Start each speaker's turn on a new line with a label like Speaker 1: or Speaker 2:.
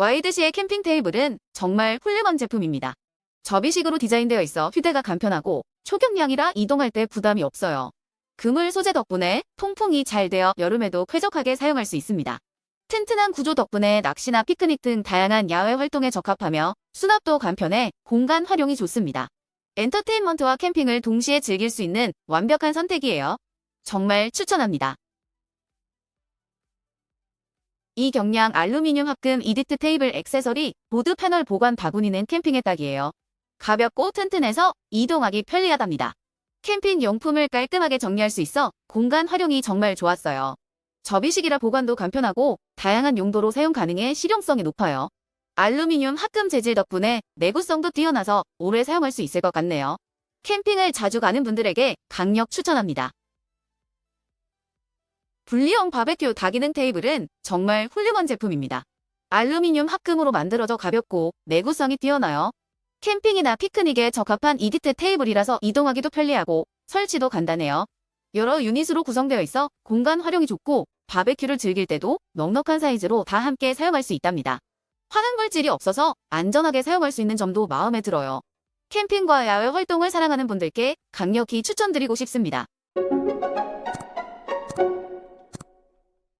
Speaker 1: 와이드시의 캠핑 테이블은 정말 훌륭한 제품입니다. 접이식으로 디자인되어 있어 휴대가 간편하고 초경량이라 이동할 때 부담이 없어요. 그물 소재 덕분에 통풍이 잘 되어 여름에도 쾌적하게 사용할 수 있습니다. 튼튼한 구조 덕분에 낚시나 피크닉 등 다양한 야외 활동에 적합하며 수납도 간편해 공간 활용이 좋습니다. 엔터테인먼트와 캠핑을 동시에 즐길 수 있는 완벽한 선택이에요. 정말 추천합니다. 이 경량 알루미늄 합금 이디트 테이블 액세서리 보드 패널 보관 바구니는 캠핑에 딱이에요. 가볍고 튼튼해서 이동하기 편리하답니다. 캠핑 용품을 깔끔하게 정리할 수 있어 공간 활용이 정말 좋았어요. 접이식이라 보관도 간편하고 다양한 용도로 사용 가능해 실용성이 높아요. 알루미늄 합금 재질 덕분에 내구성도 뛰어나서 오래 사용할 수 있을 것 같네요. 캠핑을 자주 가는 분들에게 강력 추천합니다. 분리형 바베큐 다기능 테이블은 정말 훌륭한 제품입니다. 알루미늄 합금으로 만들어져 가볍고 내구성이 뛰어나요. 캠핑이나 피크닉에 적합한 이디트 테이블이라서 이동하기도 편리하고 설치도 간단해요. 여러 유닛으로 구성되어 있어 공간 활용이 좋고 바베큐를 즐길 때도 넉넉한 사이즈로 다 함께 사용할 수 있답니다. 화학물질이 없어서 안전하게 사용할 수 있는 점도 마음에 들어요. 캠핑과 야외 활동을 사랑하는 분들께 강력히 추천드리고 싶습니다.